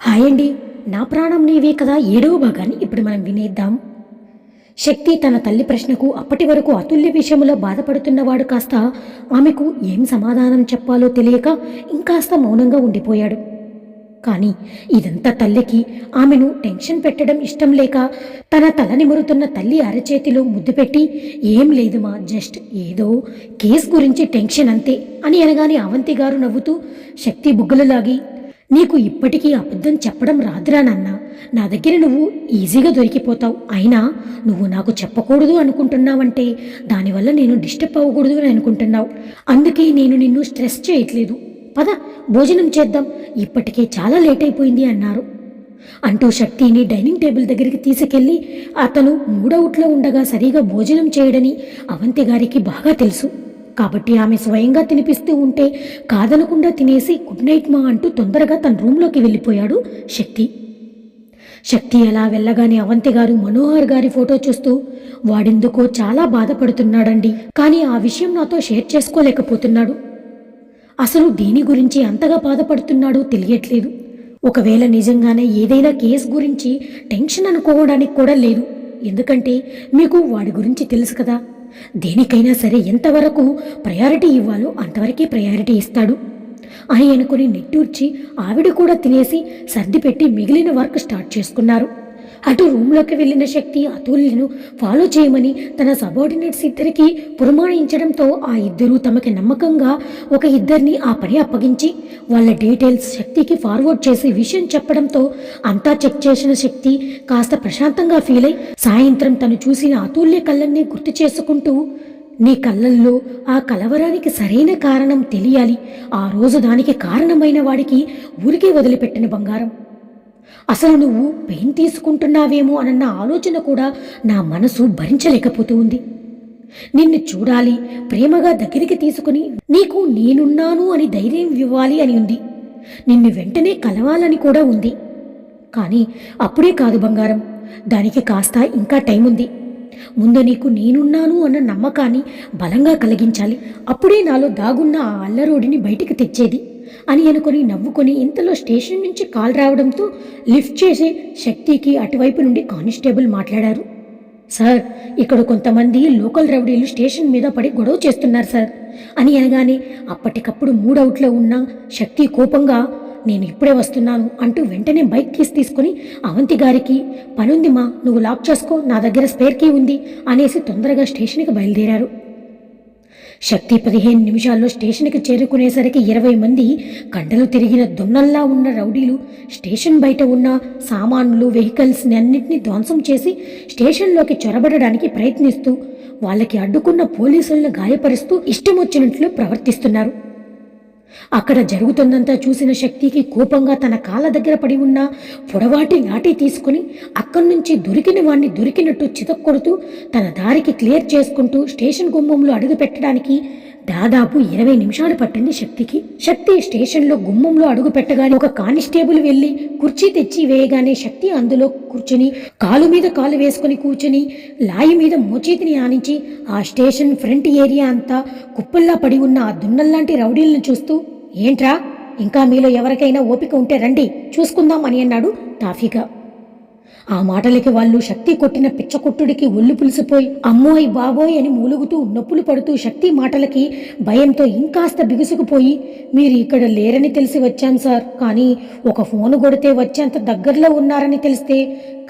Hi అండి నా ప్రాణం నీవే కదా ఏడవ భాగాన్ని ఇప్పుడు మనం వినేద్దాం. శక్తి తన తల్లి ప్రశ్నకు అప్పటి వరకు అతుల్య విషయంలో బాధపడుతున్నవాడు కాస్త ఆమెకు ఏం సమాధానం చెప్పాలో తెలియక ఇంకాస్త మౌనంగా ఉండిపోయాడు. కానీ ఇదంతా తల్లికి ఆమెను టెన్షన్ పెట్టడం ఇష్టం లేక తన తల నిమురుతున్న తల్లి అరచేతిలో ముద్దు పెట్టి ఏం లేదు మా జస్ట్ ఏదో కేసు గురించి టెన్షన్ అంతే అని అనగానే అవంతి గారు నవ్వుతూ శక్తి బుగ్గలు లాగి నీకు ఇప్పటికీ అబద్ధం చెప్పడం రాదురా నాన్న. నా దగ్గర నువ్వు ఈజీగా దొరికిపోతావు. అయినా నువ్వు నాకు చెప్పకూడదు అనుకుంటున్నావంటే దానివల్ల నేను డిస్టర్బ్ అవ్వకూడదు అని అనుకుంటున్నావు. అందుకే నేను నిన్ను స్ట్రెస్ చేయట్లేదు. పద భోజనం చేద్దాం. ఇప్పటికే చాలా లేట్ అయిపోయింది అన్నారు. అంటూ శక్తిని డైనింగ్ టేబుల్ దగ్గరికి తీసుకెళ్ళి అతను మూడవుట్లో ఉండగా సరిగా భోజనం చేయడని అవంతి గారికి బాగా తెలుసు. కాబట్టి ఆమె స్వయంగా తినిపిస్తూ ఉంటే కాదనకుండా తినేసి గుడ్ నైట్ మా అంటూ తొందరగా తన రూమ్లోకి వెళ్ళిపోయాడు శక్తి. శక్తి ఎలా వెళ్ళగానే అవంతి గారు మనోహర్ గారి ఫోటో చూస్తూ వాడెందుకో చాలా బాధపడుతున్నాడండి కానీ ఆ విషయం నాతో షేర్ చేసుకోలేకపోతున్నాడు. అసలు దేని గురించి అంతగా బాధపడుతున్నాడో తెలియట్లేదు. ఒకవేళ నిజంగానే ఏదైనా కేసు గురించి టెన్షన్ అనుకోవడానికి కూడా లేదు. ఎందుకంటే మీకు వాడి గురించి తెలుసు కదా దేనికైనా సరే ఎంతవరకు ప్రయారిటీ ఇవ్వాలో అంతవరకే ప్రయారిటీ ఇస్తాడు. అని అనుకుని నిట్టూర్చి ఆవిడ కూడా తినేసి సర్ది పెట్టి మిగిలిన వర్క్ స్టార్ట్ చేసుకున్నారు. అటు రూమ్లోకి వెళ్ళిన శక్తి అతుల్యను ఫాలో చేయమని తన సబార్డినేట్స్ ఇద్దరికి పురమాయించడంతో ఆ ఇద్దరూ తమకి నమ్మకంగా ఒక ఇద్దరిని ఆ పని అప్పగించి వాళ్ళ డీటెయిల్స్ శక్తికి ఫార్వర్డ్ చేసి విషయం చెప్పడంతో అంతా చెక్ చేసిన శక్తి కాస్త ప్రశాంతంగా ఫీల్ అయి సాయంత్రం తను చూసిన అతుల్య కళ్ళన్ని గుర్తు చేసుకుంటూ నీ కళ్ళల్లో ఆ కలవరానికి సరైన కారణం తెలియాలి. ఆ రోజు దానికి కారణమైన వాడికి ఊరికే వదిలిపెట్టిన బంగారం. అసలు నువ్వు పెయిన్ తీసుకుంటున్నావేమో అన్న ఆలోచన కూడా నా మనసు భరించలేకపోతూ ఉంది. నిన్ను చూడాలి ప్రేమగా దగ్గరికి తీసుకుని నీకు నేనున్నాను అని ధైర్యం ఇవ్వాలి అని ఉంది. నిన్ను వెంటనే కలవాలని కూడా ఉంది. కానీ అప్పుడే కాదు బంగారం దానికి కాస్త ఇంకా టైం ఉంది. ముందు నీకు నేనున్నాను అన్న నమ్మకాన్ని బలంగా కలిగించాలి. అప్పుడే నాలో దాగున్న ఆ అల్లరోడిని బయటికి తెచ్చేది. అని అనుకుని నవ్వుకొని ఇంతలో స్టేషన్ నుంచి కాల్ రావడంతో లిఫ్ట్ చేసే శక్తికి అటువైపు నుండి కానిస్టేబుల్ మాట్లాడారు. సార్ ఇక్కడ కొంతమంది లోకల్ రౌడీలు స్టేషన్ మీద పడి గొడవ చేస్తున్నారు సార్ అని అనగానే అప్పటికప్పుడు మూడవుట్లో ఉన్న శక్తి కోపంగా నేను ఇప్పుడే వస్తున్నాను అంటూ వెంటనే బైక్ కీస్ తీసుకుని అవంతి గారికి పనుంది మా నువ్వు లాక్ చేసుకో నా దగ్గర స్పేర్ కీ ఉంది అనేసి తొందరగా స్టేషన్కి బయలుదేరారు. శక్తి పదిహేను నిమిషాల్లో స్టేషన్కి చేరుకునేసరికి ఇరవై మంది కండలు తిరిగిన దున్నల్లా ఉన్న రౌడీలు స్టేషన్ బయట ఉన్న సామాన్లు వెహికల్స్ని అన్నింటినీ ధ్వంసం చేసి స్టేషన్లోకి చొరబడడానికి ప్రయత్నిస్తూ వాళ్ళకి అడ్డుకున్న పోలీసులను గాయపరుస్తూ ఇష్టం వచ్చినట్లు ప్రవర్తిస్తున్నారు. అక్కడ జరుగుతుందంతా చూసిన శక్తికి కోపంగా తన కాళ్ళ దగ్గర పడి ఉన్న పొడవాటి లాఠీ తీసుకుని అక్కడి నుంచి దొరికిన వాణ్ణి దొరికినట్టు చితక్కొడుతూ తన దారికి క్లియర్ చేసుకుంటూ స్టేషన్ గుమ్మంలో అడుగు పెట్టడానికి దాదాపు ఇరవై నిమిషాలు పట్టింది శక్తికి. శక్తి స్టేషన్లో గుమ్మంలో అడుగు పెట్టగానే ఒక కానిస్టేబుల్ వెళ్ళి కుర్చీ తెచ్చి వేయగానే శక్తి అందులో కూర్చుని కాలు మీద కాలు వేసుకుని కూర్చుని లాయి మీద మోచేతిని ఆనించి ఆ స్టేషన్ ఫ్రంట్ ఏరియా అంతా కుప్పల్లా పడి ఉన్న ఆ దున్నల్లాంటి రౌడీలను చూస్తూ ఏంట్రా? ఇంకా మీలో ఎవరికైనా ఓపిక ఉంటే రండి చూసుకుందాం అని అన్నాడు తాఫీగా ఆ మాటలకి వాళ్ళు శక్తి కొట్టిన పిచ్చకొట్టుడికి ఒళ్ళు పులిసిపోయి అమ్మోయ్ బాబోయ్ అని మూలుగుతూ నొప్పులు పడుతూ శక్తి మాటలకి భయంతో ఇంకాస్త బిగుసుకుపోయి మీరు ఇక్కడ లేరని తెలిసి వచ్చాం సార్. కానీ ఒక ఫోను కొడితే వచ్చేంత దగ్గరలో ఉన్నారని తెలిస్తే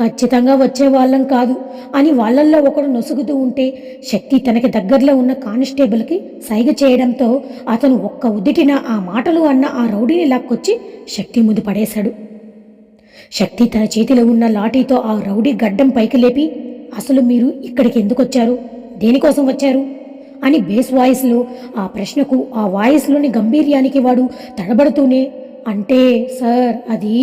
ఖచ్చితంగా వచ్చే వాళ్ళం కాదు అని వాళ్ళల్లో ఒకడు నొసుగుతూ ఉంటే శక్తి తనకి దగ్గరలో ఉన్న కానిస్టేబుల్కి సైగ చేయడంతో అతను ఒక్క ఉదిటిన ఆ మాటలు అన్న ఆ రౌడీని లాక్కొచ్చి శక్తి ముందు పడేశాడు. శక్తి తన చేతిలో ఉన్న లాఠీతో ఆ రౌడీ గడ్డం పైకి లేపి అసలు మీరు ఇక్కడికి ఎందుకు వచ్చారు దేనికోసం వచ్చారు? అని బేస్ వాయిస్లో ఆ ప్రశ్నకు ఆ వాయిస్లోని గంభీర్యానికి వాడు తడబడుతూనే అంటే సార్ అది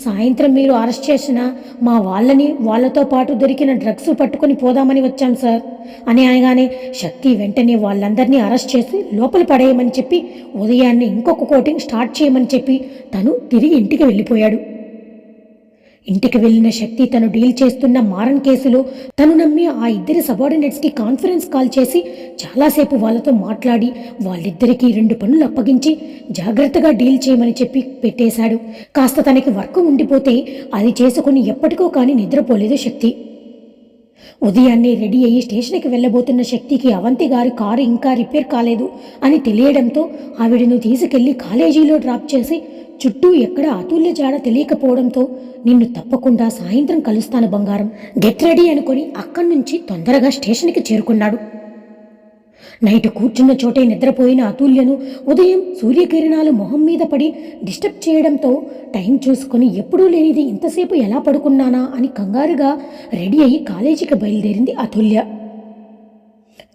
సాయంత్రం మీరు అరెస్ట్ చేసిన మా వాళ్ళని వాళ్ళతో పాటు దొరికిన డ్రగ్స్ పట్టుకొని పోదామని వచ్చాం సార్. అని అనగానే శక్తి వెంటనే వాళ్ళందరినీ అరెస్ట్ చేసి లోపల పడేయమని చెప్పి ఉదయాన్నే ఇంకొక కోటింగ్ స్టార్ట్ చేయమని చెప్పి తను తిరిగి ఇంటికి వెళ్ళిపోయాడు. ఇంటికి వెళ్ళిన శక్తి తను డీల్ చేస్తున్న మారన్ కేసులో తను నమ్మి ఆ ఇద్దరి సబార్డినేట్స్కి కాన్ఫరెన్స్ కాల్ చేసి చాలాసేపు వాళ్ళతో మాట్లాడి వాళ్ళిద్దరికీ రెండు పనులు అప్పగించి జాగ్రత్తగా డీల్ చేయమని చెప్పి పెట్టేశాడు. కాస్త తనకి వర్క్ ఉండిపోతే అది చేసుకుని ఎప్పటికో కానీ నిద్రపోలేదు శక్తి. ఉదయాన్నే రెడీ అయ్యి స్టేషన్కి వెళ్ళబోతున్న శక్తికి అవంతి గారి కారు ఇంకా రిపేర్ కాలేదు అని తెలియడంతో ఆవిడను తీసుకెళ్ళి కాలేజీలో డ్రాప్ చేసి చుట్టూ ఎక్కడ అతుల్య జాడ తెలియకపోవడంతో నిన్ను తప్పకుండా సాయంత్రం కలుస్తాను బంగారం. గెట్ రెడీ అనుకొని అక్కడి నుంచి తొందరగా స్టేషన్కి చేరుకున్నాడు. నైట్ కూర్చున్న చోటే నిద్రపోయిన అతుల్యను ఉదయం సూర్యకిరణాలు మొహం మీద పడి డిస్టర్బ్ చేయడంతో టైం చూసుకొని ఎప్పుడూ లేనిది ఇంతసేపు ఎలా పడుకున్నానా అని కంగారుగా రెడీ అయ్యి కాలేజీకి బయలుదేరింది అతుల్య.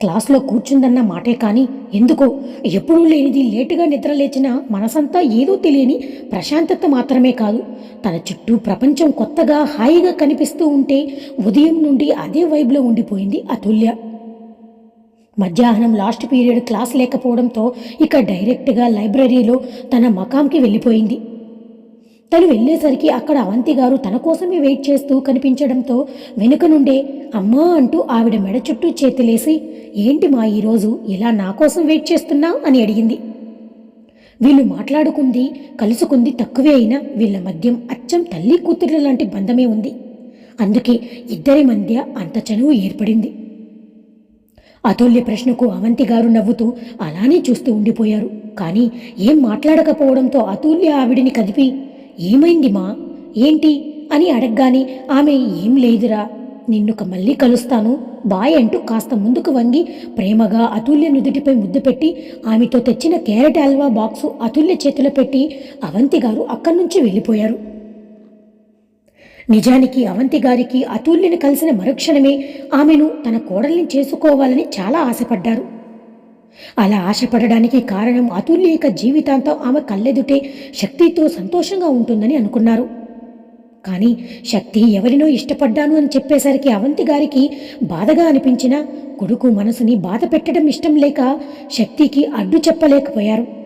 క్లాస్లో కూర్చుందన్న మాటే కానీ ఎందుకో? ఎప్పుడూ లేనిది లేటుగా నిద్ర లేచిన మనసంతా ఏదో తెలియని ప్రశాంతత మాత్రమే కాదు. తన చుట్టూ ప్రపంచం కొత్తగా హాయిగా కనిపిస్తూ ఉంటే ఉదయం నుండి అదే వైబ్లో ఉండిపోయింది అతుల్య. మధ్యాహ్నం లాస్ట్ పీరియడ్ క్లాస్ లేకపోవడంతో ఇక డైరెక్ట్గా లైబ్రరీలో తన మకాంకి వెళ్ళిపోయింది. తను వెళ్ళేసరికి అక్కడ అవంతి గారు తన కోసమే వెయిట్ చేస్తూ కనిపించడంతో వెనుక నుండే అమ్మా అంటూ ఆవిడ మెడ చుట్టూ చేతులేసి ఏంటి మా ఈరోజు ఇలా నా కోసం వెయిట్ చేస్తున్నావు? అని అడిగింది. వీళ్ళు మాట్లాడుకుంది కలుసుకుంది తక్కువే అయినా వీళ్ళ మధ్యం అచ్చం తల్లి కూతురు లాంటి బంధమే ఉంది. అందుకే ఇద్దరి మధ్య అంత చనువు ఏర్పడింది. అతుల్య ప్రశ్నకు అవంతి గారు నవ్వుతూ అలానే చూస్తూ ఉండిపోయారు. కానీ ఏం మాట్లాడకపోవడంతో అతుల్య ఆవిడిని కదిపి ఏమైంది మా ఏంటి? అని అడగగానే ఆమె ఏం లేదురా నిన్ను మళ్ళీ కలుస్తాను. బాయ్ అంటూ కాస్త ముందుకు వంగి ప్రేమగా అతుల్య నుదుటిపై ముద్దు పెట్టి ఆమెతో తెచ్చిన క్యారెట్ హల్వా బాక్సు అతుల్య చేతిలో పెట్టి అవంతి గారు అక్కడి నుంచి వెళ్ళిపోయారు. నిజానికి అవంతి గారికి అతుల్యని కలిసిన మరుక్షణమే ఆమెను తన కోడల్ని చేసుకోవాలని చాలా ఆశపడ్డారు. అలా ఆశపడడానికి కారణం అతుల్యక జీవితాంతం ఆమె కళ్ళెదుటే శక్తితో సంతోషంగా ఉంటుందని అనుకున్నారు. కానీ శక్తి ఎవరినో ఇష్టపడ్డాను అని చెప్పేసరికి అవంతి గారికి బాధగా అనిపించిన కొడుకు మనసుని బాధ పెట్టడం ఇష్టం లేక శక్తికి అడ్డు చెప్పలేకపోయారు.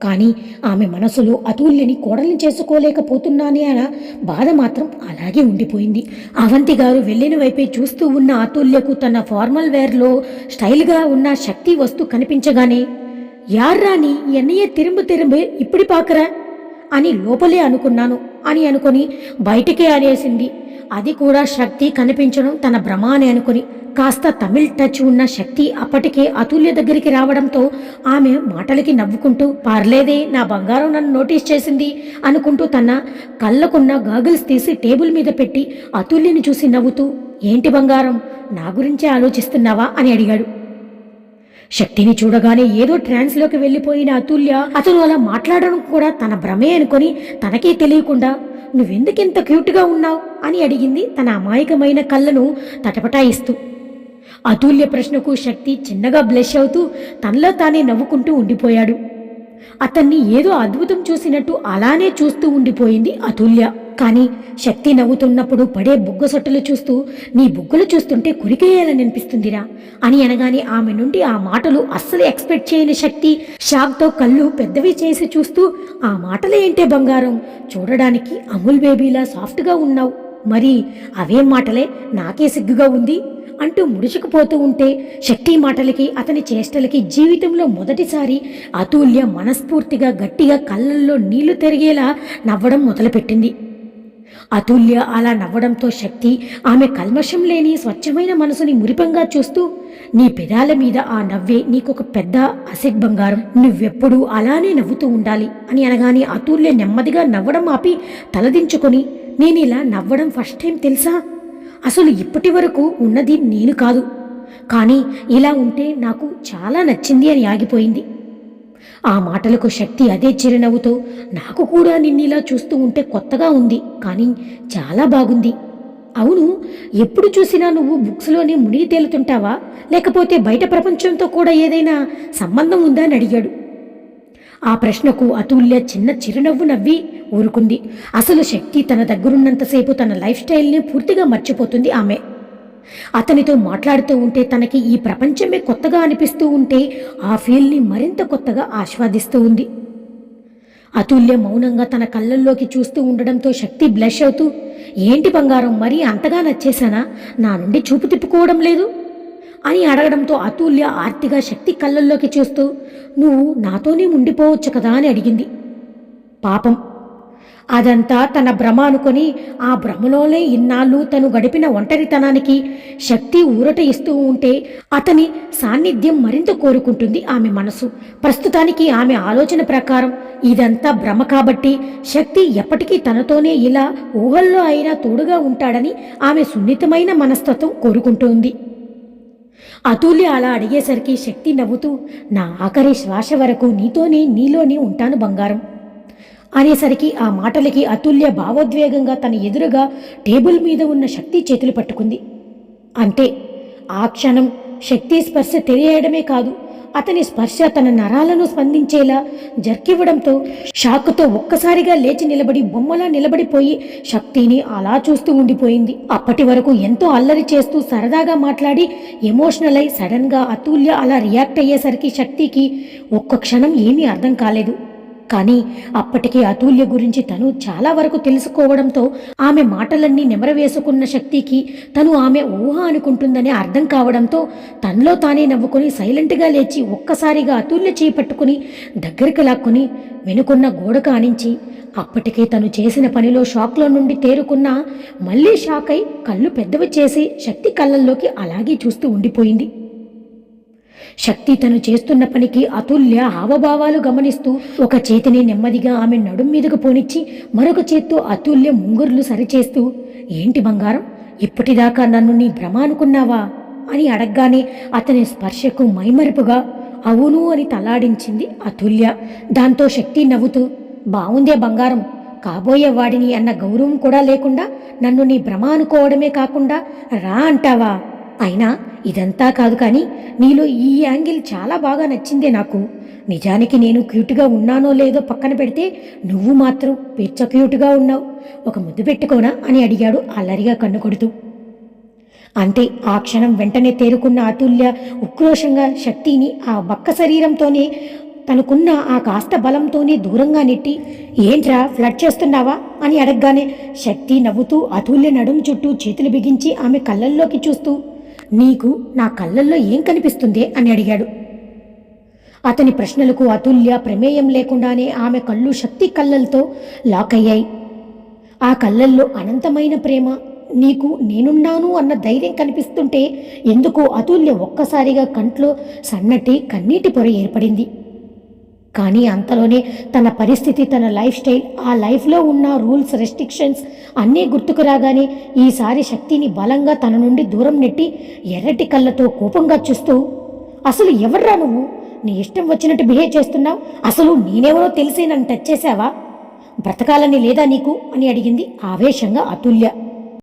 కానీ ఆమె మనసులో అతుల్యని కోడల్ని చేసుకోలేకపోతున్నానే అన్న బాధ మాత్రం అలాగే ఉండిపోయింది. అవంతి గారు వెళ్ళిన వైపే చూస్తూ ఉన్న అతుల్యకు తన ఫార్మల్ వేర్లో స్టైల్గా ఉన్న శక్తి వస్తూ కనిపించగానే యార్రాని ఎన్నయ్య తిరుంబు తిరుంబు ఇప్పుడి పాకరా? అని లోపలే అనుకున్నాను. అని అనుకొని బయటికే అనేసింది అది కూడా శక్తి కనిపించడం తన భ్రమ అని అనుకుని కాస్త తమిళ్ టచ్ ఉన్న శక్తి అప్పటికే అతుల్య దగ్గరికి రావడంతో ఆమె మాటలకి నవ్వుకుంటూ పర్లేదే నా బంగారం నన్ను నోటీస్ చేసింది అనుకుంటూ తన కళ్ళకున్న గాగుల్స్ తీసి టేబుల్ మీద పెట్టి అతుల్యని చూసి నవ్వుతూ ఏంటి బంగారం నా గురించే ఆలోచిస్తున్నావా? అని అడిగాడు. శక్తిని చూడగానే ఏదో ట్రాన్స్లోకి వెళ్ళిపోయిన అతుల్య అతను అలా మాట్లాడడం కూడా తన భ్రమే అనుకొని తనకే తెలియకుండా నువ్వెందుకింత క్యూట్గా ఉన్నావు? అని అడిగింది తన అమాయకమైన కళ్ళను తటపటాయిస్తూ. అతుల్య ప్రశ్నకు శక్తి చిన్నగా బ్లెష్ అవుతూ తనలో తానే నవ్వుకుంటూ ఉండిపోయాడు. అతన్ని ఏదో అద్భుతం చూసినట్టు అలానే చూస్తూ ఉండిపోయింది అతుల్య. కానీ శక్తి నవ్వుతున్నప్పుడు పడే బుగ్గసొట్టలు చూస్తూ నీ బుగ్గలు చూస్తుంటే కురికేయాలని అనిపిస్తుందిరా అని అనగానే ఆమె నుండి ఆ మాటలు అస్సలు ఎక్స్పెక్ట్ చేయని శక్తి షాక్తో కళ్ళు పెద్దవి చేసి చూస్తూ ఆ మాటలేంటే ఏంటే బంగారం? చూడడానికి అమూల్ బేబీలా సాఫ్ట్గా ఉన్నావు. మరి అవేం మాటలే? నాకే సిగ్గుగా ఉంది. అంటూ ముడుచుకుపోతూ ఉంటే శక్తి మాటలకి అతని చేష్టలకి జీవితంలో మొదటిసారి అతుల్య మనస్ఫూర్తిగా గట్టిగా కళ్ళల్లో నీళ్ళు తిరిగేలా నవ్వడం మొదలుపెట్టింది. అతుల్య అలా నవ్వడంతో శక్తి ఆమె కల్మషం లేని స్వచ్ఛమైన మనసుని మురిపంగా చూస్తూ నీ పెదాల మీద ఆ నవ్వే నీకొక పెద్ద అసెక్ బంగారం. నువ్వెప్పుడూ అలానే నవ్వుతూ ఉండాలి అని అనగానే అతుల్య నెమ్మదిగా నవ్వడం ఆపి తలదించుకొని నేను ఇలా నవ్వడం ఫస్ట్ టైం తెలుసా? అసలు ఇప్పటి వరకు ఉన్నది నేను కాదు. కానీ ఇలా ఉంటే నాకు చాలా నచ్చింది అని ఆగిపోయింది. ఆ మాటలకు శక్తి అదే చిరునవ్వుతో నాకు కూడా నిన్నిలా చూస్తూ ఉంటే కొత్తగా ఉంది కానీ చాలా బాగుంది. అవును ఎప్పుడు చూసినా నువ్వు బుక్స్లోనే మునిగి తేలుతుంటావా? లేకపోతే బయట ప్రపంచంతో కూడా ఏదైనా సంబంధం ఉందా అని అడిగాడు. ఆ ప్రశ్నకు అతుల్య చిన్న చిరునవ్వు నవ్వి ఊరుకుంది. అసలు శక్తి తన దగ్గరున్నంతసేపు తన లైఫ్ స్టైల్ని పూర్తిగా మర్చిపోతుంది ఆమె. అతనితో మాట్లాడుతూ ఉంటే తనకి ఈ ప్రపంచమే కొత్తగా అనిపిస్తూ ఉంటే ఆ ఫీల్ని మరింత కొత్తగా ఆస్వాదిస్తూ ఉంది. అతుల్య మౌనంగా తన కళ్ళల్లోకి చూస్తూ ఉండడంతో శక్తి బ్లష్ అవుతూ ఏంటి బంగారం మరీ అంతగా నచ్చేశానా? నా నుండి చూపు తిప్పుకోవడం లేదు? అని అడగడంతో అతుల్య ఆర్తిగా శక్తి కళ్ళల్లోకి చూస్తూ నువ్వు నాతోనే ఉండిపోవచ్చు కదా? అని అడిగింది. పాపం అదంతా తన భ్రమ అనుకొని ఆ భ్రమలోనే ఇన్నాళ్ళు తను గడిపిన ఒంటరితనానికి శక్తి ఊరట ఇస్తూ ఉంటే అతని సాన్నిధ్యం మరింత కోరుకుంటుంది ఆమె మనసు. ప్రస్తుతానికి ఆమె ఆలోచన ప్రకారం ఇదంతా భ్రమ కాబట్టి శక్తి ఎప్పటికీ తనతోనే ఇలా ఊహల్లో అయినా తోడుగా ఉంటాడని ఆమె సున్నితమైన మనస్తత్వం కోరుకుంటోంది. అతుల్య అలా అడిగేసరికి శక్తి నవ్వుతూ నా ఆఖరి శ్వాస వరకు నీతోనే నీలోనే ఉంటాను బంగారం. అనేసరికి ఆ మాటలకి అతుల్య భావోద్వేగంగా తన ఎదురుగా టేబుల్ మీద ఉన్న శక్తి చేతులు పట్టుకుంది. అంతే ఆ క్షణం శక్తి స్పర్శ తెలియడమే కాదు అతని స్పర్శ తన నరాలను స్పందించేలా జర్కివ్వడంతో షాక్తో ఒక్కసారిగా లేచి నిలబడి బొమ్మలా నిలబడిపోయి శక్తిని అలా చూస్తూ ఉండిపోయింది. అప్పటి వరకు ఎంతో అల్లరి చేస్తూ సరదాగా మాట్లాడి ఎమోషనల్ అయి సడన్గా అతుల్య అలా రియాక్ట్ అయ్యేసరికి శక్తికి ఒక్క క్షణం ఏమీ అర్థం కాలేదు. కానీ అప్పటికి అతుల్య గురించి తను చాలా వరకు తెలుసుకోవడంతో ఆమె మాటలన్నీ నెమరవేసుకున్న శక్తికి తను ఆమె ఊహ అనుకుంటుందని అర్థం కావడంతో తనలో తానే నవ్వుకొని సైలెంట్గా లేచి ఒక్కసారిగా అతుల్య చేయి పట్టుకుని దగ్గరికి లాక్కుని వెనుకున్న గోడకు ఆనించి అప్పటికే తను చేసిన పనిలో షాక్లో నుండి తేరుకున్న మళ్ళీ షాక్ అయి కళ్ళు పెద్దవి చేసి శక్తి కళ్ళల్లోకి అలాగే చూస్తూ ఉండిపోయింది. శక్తి తను చేస్తున్న పనికి అతుల్య హావభావాలు గమనిస్తూ ఒక చేతిని నెమ్మదిగా ఆమె నడుం మీదకు పోనిచ్చి మరొక చేత్తో అతుల్య ముంగుర్లు సరిచేస్తూ ఏంటి బంగారం? ఇప్పటిదాకా నన్ను నీ భ్రమ అనుకున్నావా? అని అడగగానే అతని స్పర్శకు మైమరుపుగా అవును అని తలాడించింది అతుల్య. దాంతో శక్తి నవ్వుతూ బావుందే బంగారం. కాబోయే వాడిని అన్న గౌరవం కూడా లేకుండా నన్ను నీ భ్రమ అనుకోవడమే కాకుండా రా అంటావా? అయినా ఇదంతా కాదు కానీ నీలో ఈ యాంగిల్ చాలా బాగా నచ్చిందే నాకు. నిజానికి నేను క్యూట్గా ఉన్నానో లేదో పక్కన పెడితే నువ్వు మాత్రం పిచ్చ క్యూట్గా ఉన్నావు. ఒక ముద్దు పెట్టుకోనా అని అడిగాడు అల్లరిగా కన్ను కొడుతూ. అంతే ఆ క్షణం వెంటనే తేరుకున్న అతుల్య ఉక్రోషంగా శక్తిని ఆ బక్క శరీరంతోనే తనకున్న ఆ కాస్త బలంతోనే దూరంగా నెట్టి ఏంట్రా ఫ్లడ్ చేస్తున్నావా? అని అడగగానే శక్తి నవ్వుతూ అతుల్య నడుం చుట్టూ చేతులు బిగించి ఆమె కళ్ళల్లోకి చూస్తూ నీకు నా కళ్ళల్లో ఏం కనిపిస్తుంది అని అడిగాడు. అతని ప్రశ్నలకు అతుల్య ప్రమేయం లేకుండానే ఆమె కళ్ళు శక్తి కళ్ళలతో లాక్ అయ్యాయి. ఆ కళ్ళల్లో అనంతమైన ప్రేమ నీకు నేనున్నాను అన్న ధైర్యం కనిపిస్తుంటే ఎందుకో అతుల్య ఒక్కసారిగా కంట్లో సన్నటి కన్నీటి పొర ఏర్పడింది. కానీ అంతలోనే తన పరిస్థితి తన లైఫ్ స్టైల్ ఆ లైఫ్లో ఉన్న రూల్స్ రెస్ట్రిక్షన్స్ అన్నీ గుర్తుకు రాగానే ఈసారి శక్తిని బలంగా తన నుండి దూరం నెట్టి ఎర్రటి కళ్ళతో కోపంగా చూస్తూ అసలు ఎవర్రా నువ్వు? నీ ఇష్టం వచ్చినట్టు బిహేవ్ చేస్తున్నావు? అసలు నేనెవరో తెలిసి నన్ను టచ్ చేసావా బ్రతకాలని లేదా నీకు? అని అడిగింది ఆవేశంగా అతుల్య.